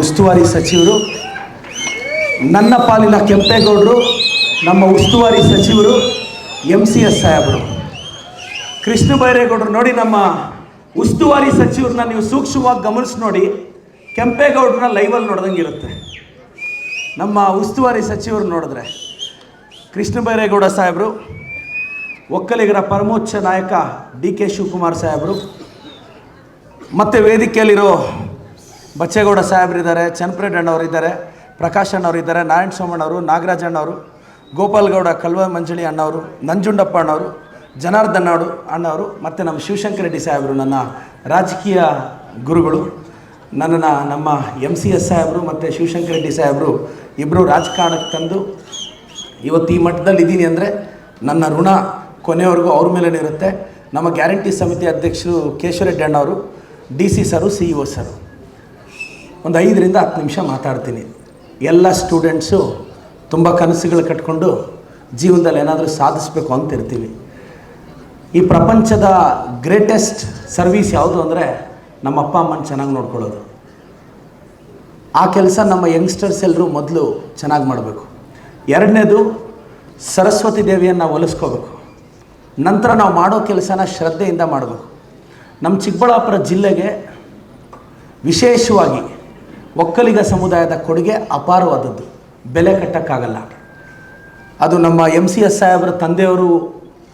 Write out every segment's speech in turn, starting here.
ಉಸ್ತುವಾರಿ ಸಚಿವರು, ನನ್ನ ಪಾಲಿನ ಕೆಂಪೇಗೌಡರು, ನಮ್ಮ ಉಸ್ತುವಾರಿ ಸಚಿವರು, ಎಂ ಸಿ ಎಸ್ ಸಾಹೇಬರು. ಕೃಷ್ಣ ಬೈರೇಗೌಡರು ನೋಡಿ ನಮ್ಮ ಉಸ್ತುವಾರಿ ಸಚಿವರನ್ನ ನೀವು ಸೂಕ್ಷ್ಮವಾಗಿ ಗಮನಿಸಿ ನೋಡಿ, ಕೆಂಪೇಗೌಡರನ್ನ ಲೈವಲ್ಲಿ ನೋಡ್ದಂಗೆ ಇರುತ್ತೆ. ನಮ್ಮ ಉಸ್ತುವಾರಿ ಸಚಿವರು ನೋಡಿದ್ರೆ, ಕೃಷ್ಣ ಬೈರೇಗೌಡ ಸಾಹೇಬರು, ಒಕ್ಕಲಿಗರ ಪರಮೋಚ್ಚ ನಾಯಕ ಡಿ ಕೆ ಶಿವಕುಮಾರ್ ಸಾಹೇಬರು, ಮತ್ತು ವೇದಿಕೆಯಲ್ಲಿರೋ ಬಚ್ಚೇಗೌಡ ಸಾಹೇಬರಿದ್ದಾರೆ ಚನ್ನಪ್ರೇಡ್ ಅಣ್ಣವರಿದ್ದಾರೆ ಪ್ರಕಾಶ್ ಅಣ್ಣವರಿದ್ದಾರೆ ನಾರಾಯಣ ಸೋಮಣ್ಣವರು ನಾಗರಾಜ್ ಅಣ್ಣವರು, ಗೋಪಾಲ್ಗೌಡ ಕಲ್ವ ಮಂಜಳಿ ಅಣ್ಣವರು, ನಂಜುಂಡಪ್ಪ ಅಣ್ಣವರು, ಜನಾರ್ದನ್ ಅವರು ಅಣ್ಣವರು, ಮತ್ತು ನಮ್ಮ ಶಿವಶಂಕರ ರೆಡ್ಡಿ ಸಾಹೇಬರು ನನ್ನ ರಾಜಕೀಯ ಗುರುಗಳು, ನನ್ನನ್ನು ನಮ್ಮ ಎಂ ಸಿ ಎಸ್ ಸಾಹೇಬರು ಮತ್ತು ಶಿವಶಂಕರ ರೆಡ್ಡಿ ಸಾಹೇಬರು ಇಬ್ಬರು ರಾಜಕಾರಣಕ್ಕೆ ತಂದು ಇವತ್ತು ಈ ಮಟ್ಟದಲ್ಲಿ ಇದ್ದೀನಿ ಅಂದರೆ ನನ್ನ ಋಣ ಕೊನೆಯವರೆಗೂ ಅವ್ರ ಮೇಲೇ ಇರುತ್ತೆ. ನಮ್ಮ ಗ್ಯಾರಂಟಿ ಸಮಿತಿ ಅಧ್ಯಕ್ಷರು ಕೇಶವರೆಡ್ಡಿ ಅಣ್ಣವರು, D C sir, C E O sir. ಒಂದು ಐದರಿಂದ ಹತ್ತು ನಿಮಿಷ ಮಾತಾಡ್ತೀನಿ. ಎಲ್ಲ ಸ್ಟೂಡೆಂಟ್ಸು ತುಂಬ ಕನಸುಗಳು ಕಟ್ಕೊಂಡು ಜೀವನದಲ್ಲಿ ಏನಾದರೂ ಸಾಧಿಸಬೇಕು ಅಂತ ಇರ್ತೀವಿ ಈ ಪ್ರಪಂಚದ ಗ್ರೇಟೆಸ್ಟ್ ಸರ್ವೀಸ್ ಯಾವುದು ಅಂದರೆ ನಮ್ಮ ಅಪ್ಪ ಅಮ್ಮನ ಚೆನ್ನಾಗಿ ನೋಡ್ಕೊಳ್ಳೋದು. ಆ ಕೆಲಸ ನಮ್ಮ ಯಂಗ್ಸ್ಟರ್ಸ್ ಎಲ್ಲರೂ ಮೊದಲು ಚೆನ್ನಾಗಿ ಮಾಡಬೇಕು. ಎರಡನೇದು ಸರಸ್ವತಿ ದೇವಿಯನ್ನು ಒಲಿಸ್ಕೋಬೇಕು. ನಂತರ ನಾವು ಮಾಡೋ ಕೆಲಸನ ಶ್ರದ್ಧೆಯಿಂದ ಮಾಡಬೇಕು. ನಮ್ಮ ಚಿಕ್ಕಬಳ್ಳಾಪುರ ಜಿಲ್ಲೆಗೆ ವಿಶೇಷವಾಗಿ ಒಕ್ಕಲಿಗ ಸಮುದಾಯದ ಕೊಡುಗೆ ಅಪಾರವಾದದ್ದು. ಬೆಲೆ ಕಟ್ಟಕ್ಕಾಗಲ್ಲ. ಅದು ನಮ್ಮ ಎಂ ಸಿ ಎಸ್ ಸಾಹೇಬ್ರ ತಂದೆಯವರು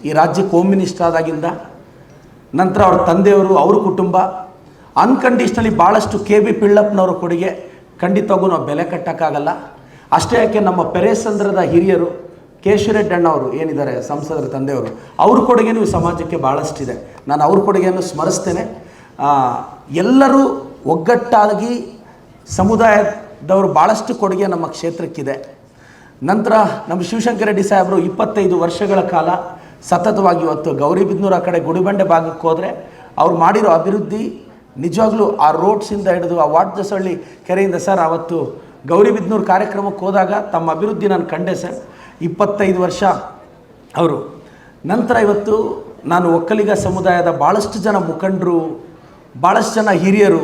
ಈ ರಾಜ್ಯಕ್ಕೆ ಹೋಮ್ ಮಿನಿಸ್ಟರ್ ಆದಾಗಿಂದ, ನಂತರ ಅವ್ರ ತಂದೆಯವರು, ಅವ್ರ ಕುಟುಂಬ ಅನ್ಕಂಡೀಷ್ನಲಿ ಭಾಳಷ್ಟು ಕೆ ಬಿ ಪಿಳ್ಳಪ್ಪನವ್ರ ಕೊಡುಗೆ ಖಂಡಿತವಾಗೂ ನಾವು ಬೆಲೆ ಕಟ್ಟೋಕ್ಕಾಗಲ್ಲ. ಅಷ್ಟೇ ಯಾಕೆ ನಮ್ಮ ಪೆರೇಸಂದ್ರದ ಹಿರಿಯರು ಕೇಶವರೆಡ್ಡಿ ಅಣ್ಣವರು ಏನಿದ್ದಾರೆ, ಸಂಸದರ ತಂದೆಯವರು, ಅವ್ರ ಕೊಡುಗೆನೂ ಸಮಾಜಕ್ಕೆ ಭಾಳಷ್ಟಿದೆ ನಾನು ಅವ್ರ ಕೊಡುಗೆಯನ್ನು ಸ್ಮರಿಸ್ತೇನೆ. ಎಲ್ಲರೂ ಒಗ್ಗಟ್ಟಾಗಿ ಸಮುದಾಯದವರು ಭಾಳಷ್ಟು ಕೊಡುಗೆ ನಮ್ಮ ಕ್ಷೇತ್ರಕ್ಕಿದೆ. ನಂತರ ನಮ್ಮ ಶಿವಶಂಕರ ರೆಡ್ಡಿ ಸಾಹೇಬರು ಇಪ್ಪತ್ತೈದು ವರ್ಷಗಳ ಕಾಲ ಸತತವಾಗಿ ಇವತ್ತು ಗೌರಿಬಿದ್ನೂರ ಆ ಕಡೆ ಗುಡಿಬಂಡೆ ಭಾಗಕ್ಕೆ ಹೋದರೆ ಅವ್ರು ಮಾಡಿರೋ ಅಭಿವೃದ್ಧಿ ನಿಜವಾಗ್ಲೂ ಆ ರೋಡ್ಸಿಂದ ಹಿಡಿದು ಆ ವಾಟದಸಳ್ಳಿ ಕೆರೆಯಿಂದ ಸರ್ ಆವತ್ತು ಗೌರಿಬಿದ್ನೂರು ಕಾರ್ಯಕ್ರಮಕ್ಕೆ ಹೋದಾಗ ತಮ್ಮ ಅಭಿವೃದ್ಧಿ ನಾನು ಕಂಡೆ ಸರ್. ಇಪ್ಪತ್ತೈದು ವರ್ಷ ಅವರು. ನಂತರ ಇವತ್ತು ನಾನು ಒಕ್ಕಲಿಗ ಸಮುದಾಯದ ಭಾಳಷ್ಟು ಜನ ಮುಖಂಡರು ಭಾಳಷ್ಟು ಜನ ಹಿರಿಯರು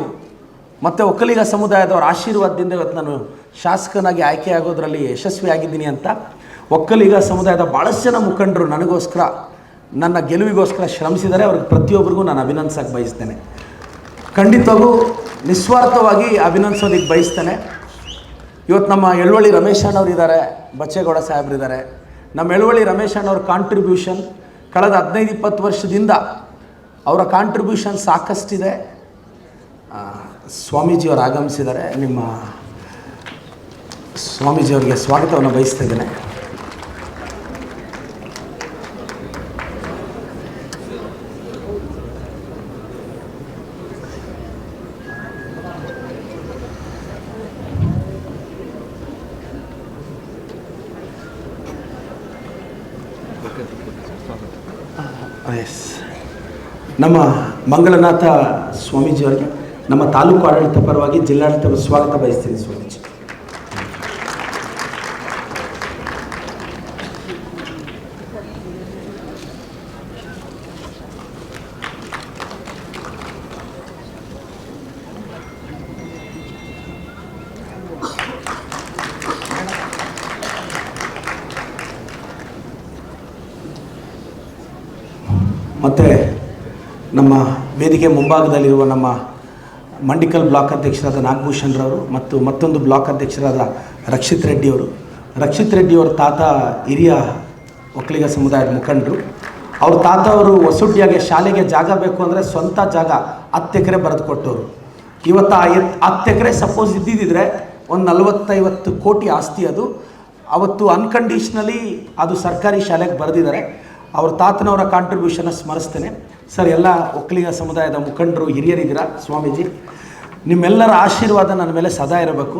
ಮತ್ತು ಒಕ್ಕಲಿಗ ಸಮುದಾಯದವರ ಆಶೀರ್ವಾದದಿಂದ ಇವತ್ತು ನಾನು ಶಾಸಕನಾಗಿ ಆಯ್ಕೆಯಾಗೋದ್ರಲ್ಲಿ ಯಶಸ್ವಿಯಾಗಿದ್ದೀನಿ ಅಂತ. ಒಕ್ಕಲಿಗ ಸಮುದಾಯದ ಭಾಳಷ್ಟು ಜನ ಮುಖಂಡರು ನನಗೋಸ್ಕರ, ನನ್ನ ಗೆಲುವಿಗೋಸ್ಕರ ಶ್ರಮಿಸಿದರೆ ಅವ್ರಿಗೆ ಪ್ರತಿಯೊಬ್ಬರಿಗೂ ನಾನು ಅಭಿನಂದಿಸೋಕೆ ಬಯಸ್ತೇನೆ. ಖಂಡಿತವಾಗೂ ನಿಸ್ವಾರ್ಥವಾಗಿ ಅಭಿನಂದಿಸೋದಕ್ಕೆ ಬಯಸ್ತೇನೆ. ಇವತ್ತು ನಮ್ಮ ಎಳ್ವಳ್ಳಿ ರಮೇಶ್ ಅಣ್ಣವ್ರು ಇದ್ದಾರೆ, ಬಚ್ಚೇಗೌಡ ಸಾಹೇಬ್ರಿದ್ದಾರೆ. ನಮ್ಮ ಎಳ್ವಳ್ಳಿ ರಮೇಶ್ ಅಣ್ಣವ್ರ ಕಾಂಟ್ರಿಬ್ಯೂಷನ್ ಕಳೆದ ಹದಿನೈದು ಇಪ್ಪತ್ತು ವರ್ಷದಿಂದ ಅವರ ಕಾಂಟ್ರಿಬ್ಯೂಷನ್ ಸಾಕಷ್ಟಿದೆ. ಸ್ವಾಮೀಜಿಯವರು ಆಗಮಿಸಿದ್ದಾರೆ. ನಿಮ್ಮ ಸ್ವಾಮೀಜಿಯವರಿಗೆ ಸ್ವಾಗತವನ್ನು ಬಯಸ್ತಾ ಇದ್ದೇನೆ. ನಮ್ಮ ಮಂಗಳನಾಥ ಸ್ವಾಮೀಜಿಯವರಿಗೆ ನಮ್ಮ ತಾಲೂಕು ಆಡಳಿತ ಪರವಾಗಿ ಜಿಲ್ಲಾಡಳಿತ ಸ್ವಾಗತ ಬಯಸ್ತೀನಿ ಸ್ವಾಮೀಜಿ. ಮತ್ತು ನಮ್ಮ ವೇದಿಕೆ ಮುಂಭಾಗದಲ್ಲಿರುವ ನಮ್ಮ ಮಂಡಿಕಲ್ ಬ್ಲಾಕ್ ಅಧ್ಯಕ್ಷರಾದ ನಾಗಭೂಷಣರವರು ಮತ್ತು ಮತ್ತೊಂದು ಬ್ಲಾಕ್ ಅಧ್ಯಕ್ಷರಾದ ರಕ್ಷಿತ್ ರೆಡ್ಡಿಯವರು ರಕ್ಷಿತ್ ರೆಡ್ಡಿಯವರ ತಾತ ಹಿರಿಯ ಒಕ್ಕಲಿಗ ಸಮುದಾಯದ ಮುಖಂಡರು. ಅವ್ರ ತಾತ ಅವರು ಹೊಸುಟ್ಟಿಯಾಗೆ ಶಾಲೆಗೆ ಜಾಗ ಬೇಕು ಅಂದರೆ ಸ್ವಂತ ಜಾಗ ಹತ್ತು ಎಕರೆ ಬರೆದು ಕೊಟ್ಟವರು. ಇವತ್ತು ಆ ಹತ್ತು ಎಕರೆ ಸಪೋಸ್ ಇದ್ದಿದ್ದರೆ ಒಂದು ನಲವತ್ತೈವತ್ತು ಕೋಟಿ ಆಸ್ತಿ ಅದು. ಅವತ್ತು ಅನ್ಕಂಡೀಷ್ನಲಿ ಅದು ಸರ್ಕಾರಿ ಶಾಲೆಗೆ ಬರೆದಿದ್ದಾರೆ. ಅವ್ರ ತಾತನವರ ಕಾಂಟ್ರಿಬ್ಯೂಷನ್ನ ಸ್ಮರಿಸ್ತೇನೆ. ಸರ್, ಎಲ್ಲ ಒಕ್ಕಲಿಗ ಸಮುದಾಯದ ಮುಖಂಡರು, ಹಿರಿಯರಿದ್ದೀರಾ, ಸ್ವಾಮೀಜಿ? ನಿಮ್ಮೆಲ್ಲರ ಆಶೀರ್ವಾದ ನನ್ನ ಮೇಲೆ ಸದಾ ಇರಬೇಕು.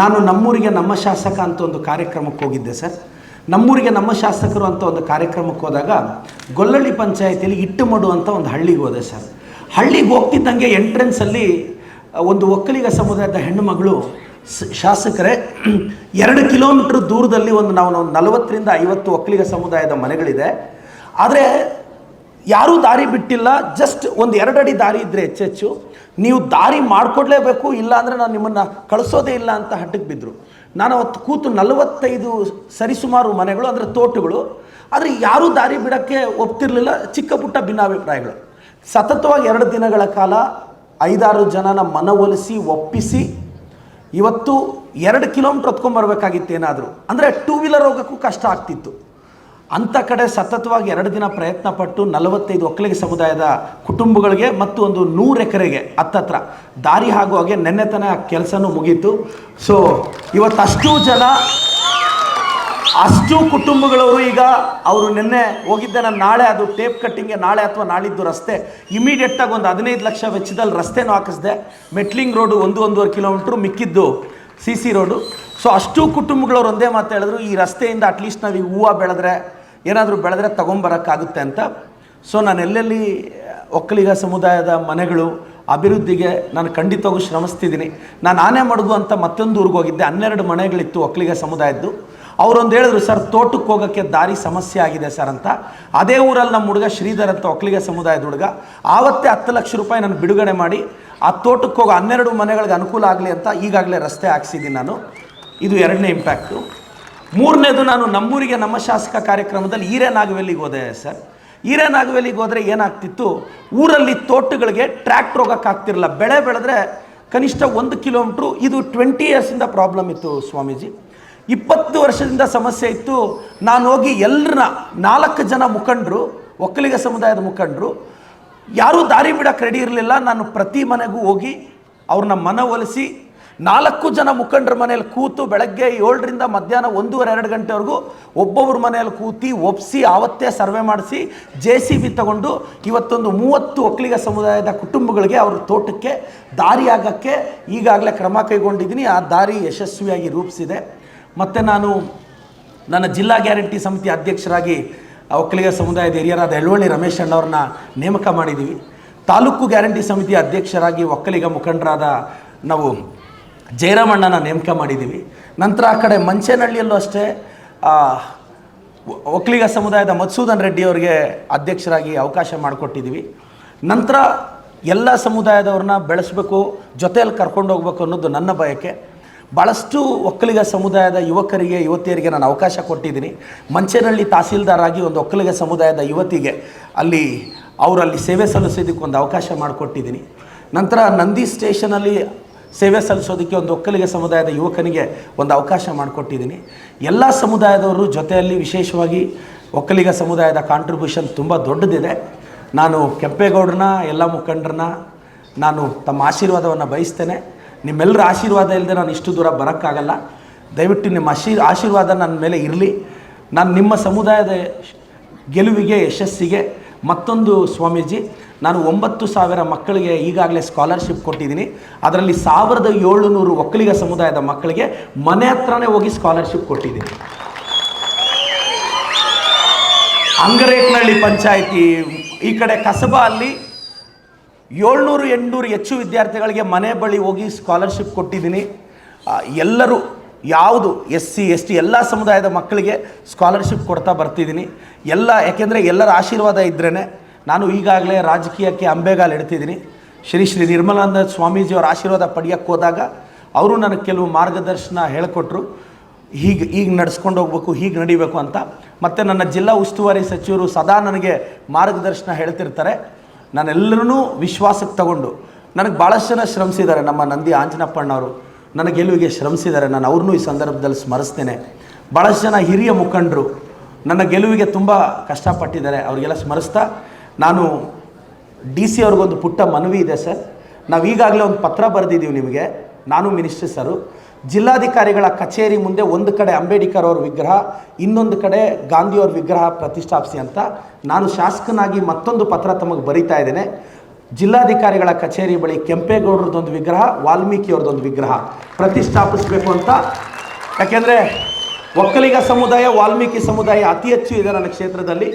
ನಾನು ನಮ್ಮೂರಿಗೆ ನಮ್ಮ ಶಾಸಕ ಅಂತ ಒಂದು ಕಾರ್ಯಕ್ರಮಕ್ಕೆ ಹೋಗಿದ್ದೆ, ಸರ್. ನಮ್ಮೂರಿಗೆ ನಮ್ಮ ಶಾಸಕರು ಅಂತ ಒಂದು ಕಾರ್ಯಕ್ರಮಕ್ಕೆ ಹೋದಾಗ ಗೊಲ್ಲಳ್ಳಿ ಪಂಚಾಯತಿಯಲ್ಲಿ ಇಟ್ಟುಮಡು ಅಂತ ಒಂದು ಹಳ್ಳಿಗೆ ಹೋದೆ, ಸರ್. ಹಳ್ಳಿಗೆ ಹೋಗ್ತಿದ್ದಂಗೆ ಎಂಟ್ರೆನ್ಸಲ್ಲಿ ಒಂದು ಒಕ್ಕಲಿಗ ಸಮುದಾಯದ ಹೆಣ್ಣುಮಗಳು ಶಾಸಕರೇ, ಎರಡು ಕಿಲೋಮೀಟ್ರ್ ದೂರದಲ್ಲಿ ಒಂದು ನಾವು ನಲವತ್ತರಿಂದ ಐವತ್ತು ಒಕ್ಕಲಿಗ ಸಮುದಾಯದ ಮನೆಗಳಿದೆ. ಆದರೆ ಯಾರೂ ದಾರಿ ಬಿಟ್ಟಿಲ್ಲ ಜಸ್ಟ್ ಒಂದು ಎರಡಡಿ ದಾರಿ ಇದ್ದರೆ ಹೆಚ್ಚೆಚ್ಚು ನೀವು ದಾರಿ ಮಾಡಿಕೊಡ್ಲೇಬೇಕು ಇಲ್ಲ ಅಂದರೆ ನಾನು ನಿಮ್ಮನ್ನು ಕಳಿಸೋದೇ ಇಲ್ಲ ಅಂತ ಹಟ್ಟಕ್ಕೆ ಬಿದ್ದರು ನಾನು ಅವತ್ತು ಕೂತು ನಲವತ್ತೈದು ಸರಿಸುಮಾರು ಮನೆಗಳು, ಅಂದರೆ ತೋಟಗಳು, ಆದರೆ ಯಾರೂ ದಾರಿ ಬಿಡೋಕ್ಕೆ ಒಪ್ತಿರಲಿಲ್ಲ, ಚಿಕ್ಕ ಪುಟ್ಟ ಭಿನ್ನಾಭಿಪ್ರಾಯಗಳು. ಸತತವಾಗಿ ಎರಡು ದಿನಗಳ ಕಾಲ ಐದಾರು ಜನನ ಮನವೊಲಿಸಿ, ಒಪ್ಪಿಸಿ, ಇವತ್ತು ಎರಡು ಕಿಲೋಮೀಟ್ರ್ ಹೊತ್ಕೊಂಬರ್ಬೇಕಾಗಿತ್ತು ಏನಾದರೂ ಅಂದರೆ ಟೂ ವೀಲರ್ ಹೋಗೋಕ್ಕೂ ಕಷ್ಟ ಆಗ್ತಿತ್ತು. ಅಂಥ ಕಡೆ ಸತತವಾಗಿ ಎರಡು ದಿನ ಪ್ರಯತ್ನ ಪಟ್ಟು ನಲವತ್ತೈದು ಒಕ್ಕಲಿಗ ಸಮುದಾಯದ ಕುಟುಂಬಗಳಿಗೆ ಮತ್ತು ಒಂದು ನೂರು ಎಕರೆಗೆ ಹತ್ತತ್ರ ದಾರಿ ಹಾಗೂ ಹಾಗೆ ನೆನ್ನೆ ತನ ಕೆಲಸನೂ ಮುಗೀತು. ಸೊ ಇವತ್ತು ಅಷ್ಟು ಜನ, ಅಷ್ಟು ಕುಟುಂಬಗಳವರು ಈಗ ಅವರು ನಿನ್ನೆ ಹೋಗಿದ್ದೆ ನಾನು ನಾಳೆ ಅದು ಟೇಪ್ ಕಟ್ಟಿಂಗ್ಗೆ ನಾಳೆ ಅಥವಾ ನಾಳಿದ್ದು ರಸ್ತೆ ಇಮಿಡಿಯೇಟಾಗಿ ಒಂದು ಹದಿನೈದು ಲಕ್ಷ ವೆಚ್ಚದಲ್ಲಿ ರಸ್ತೆನೂ ಹಾಕಿಸ್ದೆ. ಮೆಟ್ಲಿಂಗ್ ರೋಡು ಒಂದು ಒಂದೂವರೆ ಕಿಲೋಮೀಟ್ರು ಮಿಕ್ಕಿದ್ದು. ಸಿ ಸಿ ರೋಡು ಸೊ ಅಷ್ಟು ಕುಟುಂಬಗಳವ್ರು ಒಂದೇ ಮಾತು ಹೇಳಿದ್ರು, ಈ ರಸ್ತೆಯಿಂದ ಅಟ್ಲೀಸ್ಟ್ ನಾವು ಈ ಹೂವು ಬೆಳೆದ್ರೆ, ಏನಾದರೂ ಬೆಳೆದ್ರೆ ತೊಗೊಂಬರೋಕ್ಕಾಗುತ್ತೆ ಅಂತ. ಸೊ ನಾನು ಎಲ್ಲೆಲ್ಲಿ ಒಕ್ಕಲಿಗ ಸಮುದಾಯದ ಮನೆಗಳು, ಅಭಿವೃದ್ಧಿಗೆ ನಾನು ಖಂಡಿತವಾಗೂ ಶ್ರಮಿಸ್ತಿದ್ದೀನಿ. ನಾನು ಆನೆ ಮಡಗು ಅಂತ ಮತ್ತೊಂದು ಊರಿಗೆ ಹೋಗಿದ್ದೆ, ಹನ್ನೆರಡು ಮನೆಗಳಿತ್ತು ಒಕ್ಕಲಿಗ ಸಮುದಾಯದ್ದು. ಅವರೊಂದು ಹೇಳಿದ್ರು, ಸರ್ ತೋಟಕ್ಕೆ ಹೋಗೋಕ್ಕೆ ದಾರಿ ಸಮಸ್ಯೆ ಆಗಿದೆ ಸರ್ ಅಂತ. ಅದೇ ಊರಲ್ಲಿ ನಮ್ಮ ಹುಡುಗ ಶ್ರೀಧರ್ ಅಂತ ಒಕ್ಕಲಿಗ ಸಮುದಾಯದ ಹುಡುಗ. ಆವತ್ತೇ ಹತ್ತು ಲಕ್ಷ ರೂಪಾಯಿ ನಾನು ಬಿಡುಗಡೆ ಮಾಡಿ ಆ ತೋಟಕ್ಕೆ ಹೋಗೋ ಹನ್ನೆರಡು ಮನೆಗಳಿಗೆ ಅನುಕೂಲ ಆಗಲಿ ಅಂತ ಈಗಾಗಲೇ ರಸ್ತೆ ಹಾಕ್ಸಿದ್ದೀನಿ ನಾನು. ಇದು ಎರಡನೇ ಇಂಪ್ಯಾಕ್ಟು ಮೂರನೇದು ನಾನು ನಮ್ಮೂರಿಗೆ, ನಮ್ಮ ಶಾಸಕ ಕಾರ್ಯಕ್ರಮದಲ್ಲಿ ಈರೇನಾಗವೆಲ್ಲಿಗೆ ಹೋದೆ ಸರ್. ಈರೇನಾಗವೆಲ್ಲಿಗೆ ಹೋದರೆ ಏನಾಗ್ತಿತ್ತು? ಊರಲ್ಲಿ ತೋಟಗಳಿಗೆ ಟ್ರ್ಯಾಕ್ಟ್ರ್ ಹೋಗೋಕ್ಕಾಗ್ತಿರಲ್ಲ ಬೆಳೆ ಬೆಳೆದ್ರೆ ಕನಿಷ್ಠ ಒಂದು ಕಿಲೋಮೀಟ್ರು ಇದು ಟ್ವೆಂಟಿ ಇಯರ್ಸಿಂದ ಪ್ರಾಬ್ಲಮ್ ಇತ್ತು ಸ್ವಾಮೀಜಿ. ಇಪ್ಪತ್ತು ವರ್ಷದಿಂದ ಸಮಸ್ಯೆ ಇತ್ತು. ನಾನು ಹೋಗಿ ಎಲ್ಲರನ್ನ ನಾಲ್ಕು ಜನ ಮುಖಂಡರು, ಒಕ್ಕಲಿಗ ಸಮುದಾಯದ ಮುಖಂಡರು ಯಾರೂ ದಾರಿ ಬಿಡಕ್ಕೆ ರೆಡಿ ಇರಲಿಲ್ಲ. ನಾನು ಪ್ರತಿ ಮನೆಗೂ ಹೋಗಿ ಅವ್ರನ್ನ ಮನವೊಲಿಸಿ ನಾಲ್ಕು ಜನ ಮುಖಂಡರ ಮನೆಯಲ್ಲಿ ಕೂತು ಬೆಳಗ್ಗೆ ಏಳರಿಂದ ಮಧ್ಯಾಹ್ನ ಒಂದೂವರೆ, ಎರಡು ಗಂಟೆವರೆಗೂ ಒಬ್ಬೊಬ್ಬರ ಮನೆಯಲ್ಲಿ ಕೂತಿ ಒಪ್ಸಿ ಆವತ್ತೇ ಸರ್ವೆ ಮಾಡಿಸಿ ಜೆ ಸಿ ಬಿ ತಗೊಂಡು ಇವತ್ತೊಂದು ಮೂವತ್ತು ಒಕ್ಕಲಿಗ ಸಮುದಾಯದ ಕುಟುಂಬಗಳಿಗೆ ಅವ್ರ ತೋಟಕ್ಕೆ ದಾರಿ ಆಗೋಕ್ಕೆ ಈಗಾಗಲೇ ಕ್ರಮ ಕೈಗೊಂಡಿದ್ದೀನಿ. ಆ ದಾರಿ ಯಶಸ್ವಿಯಾಗಿ ರೂಪಿಸಿದೆ. ಮತ್ತು ನಾನು ನನ್ನ ಜಿಲ್ಲಾ ಗ್ಯಾರಂಟಿ ಸಮಿತಿ ಅಧ್ಯಕ್ಷರಾಗಿ ಒಕ್ಕಲಿಗ ಸಮುದಾಯದ ಹಿರಿಯರಾದ ಎಳ್ವಳ್ಳಿ ರಮೇಶ್ ಅಣ್ಣವ್ರನ್ನ ನೇಮಕ ಮಾಡಿದ್ದೀವಿ ತಾಲೂಕು ಗ್ಯಾರಂಟಿ ಸಮಿತಿ ಅಧ್ಯಕ್ಷರಾಗಿ ಒಕ್ಕಲಿಗ ಮುಖಂಡರಾದ ನಾವು ಜಯರಾಮಣ್ಣನ ನೇಮಕ ಮಾಡಿದ್ದೀವಿ ನಂತರ ಆ ಕಡೆ ಮಂಚೇನಹಳ್ಳಿಯಲ್ಲೂ ಅಷ್ಟೇ ಒಕ್ಕಲಿಗ ಸಮುದಾಯದ ಮಧುಸೂದನ್ ರೆಡ್ಡಿ ಅವರಿಗೆ ಅಧ್ಯಕ್ಷರಾಗಿ ಅವಕಾಶ ಮಾಡಿಕೊಟ್ಟಿದ್ದೀವಿ ನಂತರ ಎಲ್ಲ ಸಮುದಾಯದವ್ರನ್ನ ಬೆಳೆಸಬೇಕು, ಜೊತೆಯಲ್ಲಿ ಕರ್ಕೊಂಡು ಹೋಗ್ಬೇಕು ಅನ್ನೋದು ನನ್ನ ಬಯಕೆ. ಭಾಳಷ್ಟು ಒಕ್ಕಲಿಗ ಸಮುದಾಯದ ಯುವಕರಿಗೆ, ಯುವತಿಯರಿಗೆ ನಾನು ಅವಕಾಶ ಕೊಟ್ಟಿದ್ದೀನಿ. ಮಂಚೇನಹಳ್ಳಿ ತಹಸೀಲ್ದಾರಾಗಿ ಒಂದು ಒಕ್ಕಲಿಗ ಸಮುದಾಯದ ಯುವತಿಗೆ ಅಲ್ಲಿ ಅವರಲ್ಲಿ ಸೇವೆ ಸಲ್ಲಿಸೋದಕ್ಕೆ ಒಂದು ಅವಕಾಶ ಮಾಡಿಕೊಟ್ಟಿದ್ದೀನಿ. ನಂತರ ನಂದಿ ಸ್ಟೇಷನಲ್ಲಿ ಸೇವೆ ಸಲ್ಲಿಸೋದಕ್ಕೆ ಒಂದು ಒಕ್ಕಲಿಗ ಸಮುದಾಯದ ಯುವಕನಿಗೆ ಒಂದು ಅವಕಾಶ ಮಾಡಿಕೊಟ್ಟಿದ್ದೀನಿ. ಎಲ್ಲ ಸಮುದಾಯದವರು ಜೊತೆಯಲ್ಲಿ ವಿಶೇಷವಾಗಿ ಒಕ್ಕಲಿಗ ಸಮುದಾಯದ ಕಾಂಟ್ರಿಬ್ಯೂಷನ್ ತುಂಬ ದೊಡ್ಡದಿದೆ. ನಾನು ಕೆಂಪೇಗೌಡರನ್ನ, ಎಲ್ಲ ಮುಖಂಡ್ರನ್ನ ನಾನು ತಮ್ಮ ಆಶೀರ್ವಾದವನ್ನು ಬಯಸ್ತೇನೆ. ನಿಮ್ಮೆಲ್ಲರ ಆಶೀರ್ವಾದ ಇಲ್ಲದೆ ನಾನು ಇಷ್ಟು ದೂರ ಬರೋಕ್ಕಾಗಲ್ಲ. ದಯವಿಟ್ಟು ನಿಮ್ಮ ಆಶೀರ್ ಆಶೀರ್ವಾದ ನನ್ನ ಮೇಲೆ ಇರಲಿ. ನಾನು ನಿಮ್ಮ ಸಮುದಾಯದ ಗೆಲುವಿಗೆ, ಯಶಸ್ಸಿಗೆ ಮತ್ತೊಂದು ಸ್ವಾಮೀಜಿ, ನಾನು ಒಂಬತ್ತು ಸಾವಿರ ಮಕ್ಕಳಿಗೆ ಈಗಾಗಲೇ ಸ್ಕಾಲರ್ಶಿಪ್ ಕೊಟ್ಟಿದ್ದೀನಿ. ಅದರಲ್ಲಿ ಸಾವಿರದ ಏಳುನೂರು ಒಕ್ಕಲಿಗ ಸಮುದಾಯದ ಮಕ್ಕಳಿಗೆ ಮನೆ ಹತ್ರನೇ ಹೋಗಿ ಸ್ಕಾಲರ್ಶಿಪ್ ಕೊಟ್ಟಿದ್ದೀನಿ. ಅಂಗರೇಟ್ನಹಳ್ಳಿ ಪಂಚಾಯಿತಿ ಈ ಕಡೆ ಕಸಬಾ ಅಲ್ಲಿ ಏಳ್ನೂರು ಎಂಟುನೂರು ಹೆಚ್ಚು ವಿದ್ಯಾರ್ಥಿಗಳಿಗೆ ಮನೆ ಬಳಿ ಹೋಗಿ ಸ್ಕಾಲರ್ಶಿಪ್ ಕೊಟ್ಟಿದ್ದೀನಿ. ಎಲ್ಲರೂ ಯಾವುದು ಎಸ್ ಸಿ ಎಸ್ ಟಿ ಎಲ್ಲ ಸಮುದಾಯದ ಮಕ್ಕಳಿಗೆ ಸ್ಕಾಲರ್ಶಿಪ್ ಕೊಡ್ತಾ ಬರ್ತಿದ್ದೀನಿ. ಎಲ್ಲ, ಯಾಕೆಂದರೆ ಎಲ್ಲರ ಆಶೀರ್ವಾದ ಇದ್ರೇ ನಾನು ಈಗಾಗಲೇ ರಾಜಕೀಯಕ್ಕೆ ಅಂಬೆಗಾಲು ಇಡ್ತಿದ್ದೀನಿ ಶ್ರೀ ಶ್ರೀ ನಿರ್ಮಲಾನಂದ ಸ್ವಾಮೀಜಿಯವರ ಆಶೀರ್ವಾದ ಪಡೆಯೋಕ್ಕೆ ಹೋದಾಗ ಅವರು ನನಗೆ ಕೆಲವು ಮಾರ್ಗದರ್ಶನ ಹೇಳಿಕೊಟ್ರು. ಹೀಗೆ ಈಗ ನಡೆಸ್ಕೊಂಡು ಹೋಗ್ಬೇಕು, ಹೀಗೆ ನಡಿಬೇಕು ಅಂತ. ಮತ್ತು ನನ್ನ ಜಿಲ್ಲಾ ಉಸ್ತುವಾರಿ ಸಚಿವರು ಸದಾ ನನಗೆ ಮಾರ್ಗದರ್ಶನ ಹೇಳ್ತಿರ್ತಾರೆ. ನಾನೆಲ್ಲರೂ ವಿಶ್ವಾಸಕ್ಕೆ ತಗೊಂಡು ನನಗೆ ಭಾಳಷ್ಟು ಜನ ಶ್ರಮಿಸಿದ್ದಾರೆ. ನಮ್ಮ ನಂದಿ ಆಂಜನಪ್ಪಣ್ಣವರು ನನ್ನ ಗೆಲುವಿಗೆ ಶ್ರಮಿಸಿದ್ದಾರೆ. ನಾನು ಅವ್ರನ್ನೂ ಈ ಸಂದರ್ಭದಲ್ಲಿ ಸ್ಮರಿಸ್ತೇನೆ. ಭಾಳಷ್ಟು ಜನ ಹಿರಿಯ ಮುಖಂಡರು ನನ್ನ ಗೆಲುವಿಗೆ ತುಂಬ ಕಷ್ಟಪಟ್ಟಿದ್ದಾರೆ. ಅವರಿಗೆಲ್ಲ ಸ್ಮರಿಸ್ತಾ ನಾನು ಡಿ ಸಿ ಅವ್ರಿಗೊಂದು ಪುಟ್ಟ ಮನವಿ ಇದೆ ಸರ್. ನಾವು ಈಗಾಗಲೇ ಒಂದು ಪತ್ರ ಬರೆದಿದ್ದೀವಿ ನಿಮಗೆ. ನಾನು ಮಿನಿಸ್ಟ್ರಿ ಸರು. ಜಿಲ್ಲಾಧಿಕಾರಿಗಳ ಕಚೇರಿ ಮುಂದೆ ಒಂದು ಕಡೆ ಅಂಬೇಡ್ಕರ್ ಅವ್ರ ವಿಗ್ರಹ, ಇನ್ನೊಂದು ಕಡೆ ಗಾಂಧಿಯವ್ರ ವಿಗ್ರಹ ಪ್ರತಿಷ್ಠಾಪಿಸಿ ಅಂತ ನಾನು ಶಾಸಕನಾಗಿ ಮತ್ತೊಂದು ಪತ್ರ ತಮಗೆ ಬರಿತಾ ಇದ್ದೇನೆ. ಜಿಲ್ಲಾಧಿಕಾರಿಗಳ ಕಚೇರಿ ಬಳಿ ಕೆಂಪೇಗೌಡರದೊಂದು ವಿಗ್ರಹ ವಾಲ್ಮೀಕಿಯವ್ರದ್ದೊಂದು ವಿಗ್ರಹ ಪ್ರತಿಷ್ಠಾಪಿಸಬೇಕು ಅಂತ. ಯಾಕೆಂದರೆ ಒಕ್ಕಲಿಗ ಸಮುದಾಯ, ವಾಲ್ಮೀಕಿ ಸಮುದಾಯ ಅತಿ ಹೆಚ್ಚು ಇದೆ ನನ್ನ ಕ್ಷೇತ್ರದಲ್ಲಿ.